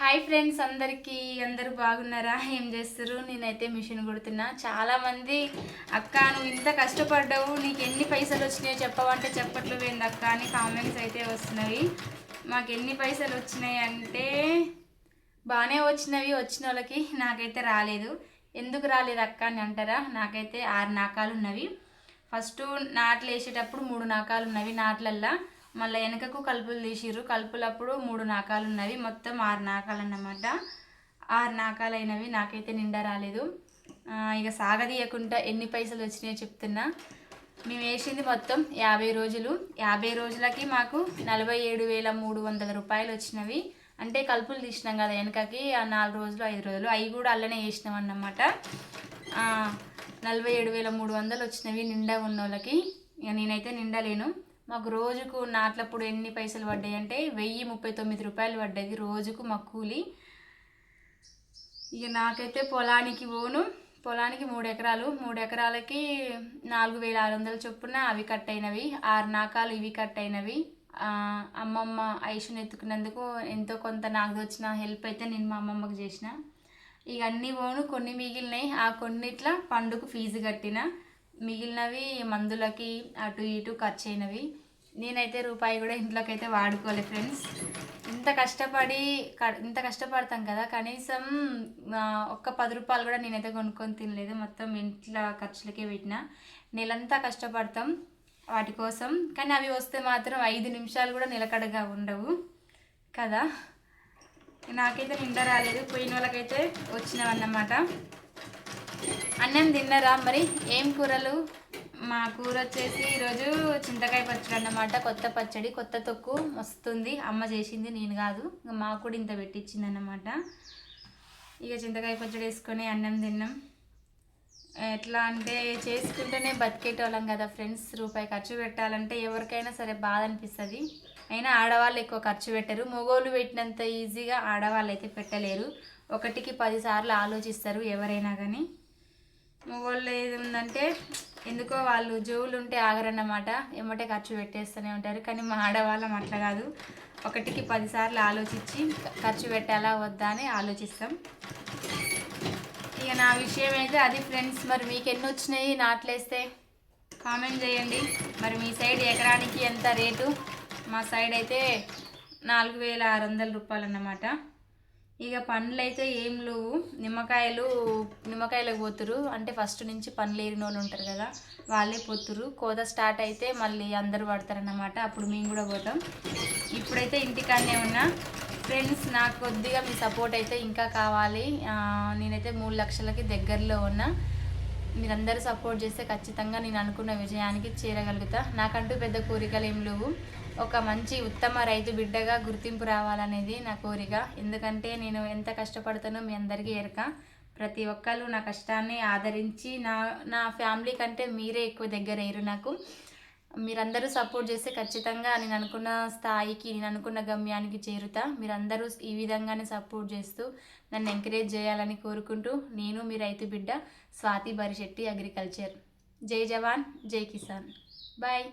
Hi friends అందరికీ అందరూ బాగున్నారా? ఏం చేస్తారు నేనైతే మిషన్ కుడుతున్నా. చాలామంది అక్క నువ్వు ఇంత కష్టపడ్డావు నీకు ఎన్ని పైసలు వచ్చినాయో చెప్పవంటే చెప్పట్లు పోయింది అక్క? అని కామెంట్స్ అయితే వస్తున్నాయి. మాకు ఎన్ని పైసలు వచ్చినాయి అంటే బాగానే వచ్చినవి వచ్చిన వాళ్ళకి నాకైతే రాలేదు. ఎందుకు రాలేదు అక్క? అని అంటారా? నాకైతే ఆరు నాకాలు ఉన్నవి. ఫస్ట్ నాట్లు వేసేటప్పుడు మూడు నాకాలు ఉన్నవి నాట్లల్లా. మళ్ళీ వెనకకు కలుపులు తీసిర్రు. కలుపులప్పుడు మూడు నాకాలు ఉన్నవి మొత్తం ఆరు నాకాలు అన్నమాట ఆరు నాకాలు అయినవి నాకైతే నిండా రాలేదు. ఇక సాగదీయకుండా ఎన్ని పైసలు వచ్చినాయో చెప్తున్నా. మేము వేసింది మొత్తం యాభై రోజులు. యాభై రోజులకి మాకు నలభై ఏడు వేల మూడు వందల రూపాయలు వచ్చినవి. అంటే కలుపులు తీసినాం కదా వెనకకి ఆ నాలుగు రోజులు ఐదు రోజులు. అవి కూడా అల్లనే వేసినాం అన్నమాట. నలభై ఏడు వేల మూడు వందలు వచ్చినవి నిండా ఉన్న వాళ్ళకి ఇక నేనైతే నిండా లేను మాకు రోజుకు నాట్లప్పుడు ఎన్ని పైసలు పడ్డాయి అంటే వెయ్యి ముప్పై తొమ్మిది రూపాయలు పడ్డది రోజుకు మా కూలి. ఇక నాకైతే పొలానికి పోను. పొలానికి మూడు ఎకరాలు. మూడు ఎకరాలకి నాలుగు వేల ఆరు వందల చొప్పున అవి కట్ అయినవి. ఆరు నాకాలు ఇవి కట్ అయినవి. అమ్మమ్మ ఐషుని ఎత్తుకున్నందుకు ఎంతో కొంత నాకు వచ్చిన హెల్ప్ అయితే నేను మా అమ్మమ్మకి చేసిన. ఇక అన్నీ పోను. కొన్ని మిగిలినాయి. ఆ కొన్నిట్ల పండుగ ఫీజు కట్టిన. మిగిలినవి మందులకి అటు ఇటు ఖర్చు అయినవి నేనైతే రూపాయి కూడా ఇంట్లోకి అయితే వాడుకోలే ఫ్రెండ్స్. ఇంత కష్టపడి క- ఇంత కష్టపడతాం కదా కనీసం ఒక్క పది రూపాయలు కూడా నేనైతే కొనుక్కొని తినలేదు. మొత్తం ఇంట్లో ఖర్చులకే పెట్టిన. నెలంతా కష్టపడతాం వాటి కోసం. కానీ అవి వస్తే మాత్రం ఐదు నిమిషాలు కూడా నిలకడగా ఉండవు కదా. నాకైతే నిండా రాలేదు. పోయిన వాళ్ళకైతే వచ్చినవన్నమాట అన్నం తిన్నారా మరి? ఏం కూరలు? మా కూర వచ్చేసి ఈరోజు చింతకాయ పచ్చడి అన్నమాట. కొత్త పచ్చడి కొత్త తొక్కు. వస్తుంది అమ్మ చేసింది నేను కాదు. ఇంకా మా కూడా ఇంత పెట్టించింది అన్నమాట. ఇక చింతకాయ పచ్చడి వేసుకొని అన్నం తిన్నాం. ఎట్లా అంటే చేసుకుంటేనే బతికేటోళ్ళం కదా ఫ్రెండ్స్. రూపాయి ఖర్చు పెట్టాలంటే ఎవరికైనా సరే బాధ అనిపిస్తుంది. అయినా ఆడవాళ్ళు ఎక్కువ ఖర్చు పెట్టరు. మగోళ్ళు పెట్టినంత ఈజీగా ఆడవాళ్ళు అయితే పెట్టలేరు. ఒకటికి పదిసార్లు ఆలోచిస్తారు ఎవరైనా కానీ. మగవాళ్ళు ఏది ఉందంటే ఎందుకో వాళ్ళు జోవులు ఉంటే ఆగరన్నమాట. ఎమ్మటే ఖర్చు పెట్టేస్తూనే ఉంటారు. కానీ మా ఆడవాళ్ళం అట్లా కాదు. ఒకటికి పదిసార్లు ఆలోచించి ఖర్చు పెట్టాలా వద్దా అని ఆలోచిస్తాం. ఇక నా విషయం అయితే అది ఫ్రెండ్స్. మరి మీకు ఎన్ని వచ్చినాయి నాట్లేస్తే? కామెంట్ చేయండి. మరి మీ సైడ్ ఎకరానికి ఎంత రేటు? మా సైడ్ అయితే నాలుగు వేల ఆరు వందల రూపాయలు అన్నమాట ఇక పండ్లు అయితే ఏం లేవు. నిమ్మకాయలు నిమ్మకాయలకు పోతురు అంటే ఫస్ట్ నుంచి పండ్లు ఏరిన వాళ్ళు ఉంటారు కదా వాళ్ళే పోతురు కోత స్టార్ట్ అయితే మళ్ళీ అందరూ పడతారన్నమాట. అప్పుడు మేము కూడా పోతాం. ఇప్పుడైతే ఇంటికాడనే ఉన్నా. ఫ్రెండ్స్ నాకు కొద్దిగా మీ సపోర్ట్ అయితే ఇంకా కావాలి. నేనైతే మూడు లక్షలకి దగ్గరలో ఉన్నా. మీరందరూ సపోర్ట్ చేస్తే ఖచ్చితంగా నేను అనుకున్న విజయానికి చేరగలుగుతా. నాకంటూ పెద్ద కోరికలు ఏం లేవు. ఒక మంచి ఉత్తమ రైతు బిడ్డగా గుర్తింపు రావాలనేది నా కోరిక. ఎందుకంటే నేను ఎంత కష్టపడతానో మీ అందరికీ ఎరక ప్రతి ఒక్కరు నా కష్టాన్ని ఆదరించి నా నా ఫ్యామిలీ కంటే మీరే ఎక్కువ దగ్గర అయ్యారు నాకు. మీరందరూ సపోర్ట్ చేస్తే ఖచ్చితంగా నేను అనుకున్న స్థాయికి నేను అనుకున్న గమ్యానికి చేరుతా. మీరందరూ ఈ విధంగానే సపోర్ట్ చేస్తూ నన్ను ఎంకరేజ్ చేయాలని కోరుకుంటూ నేను మీ రైతు బిడ్డ స్వాతి బరిశెట్టి అగ్రికల్చర్. జై జవాన్ జై కిసాన్. బాయ్.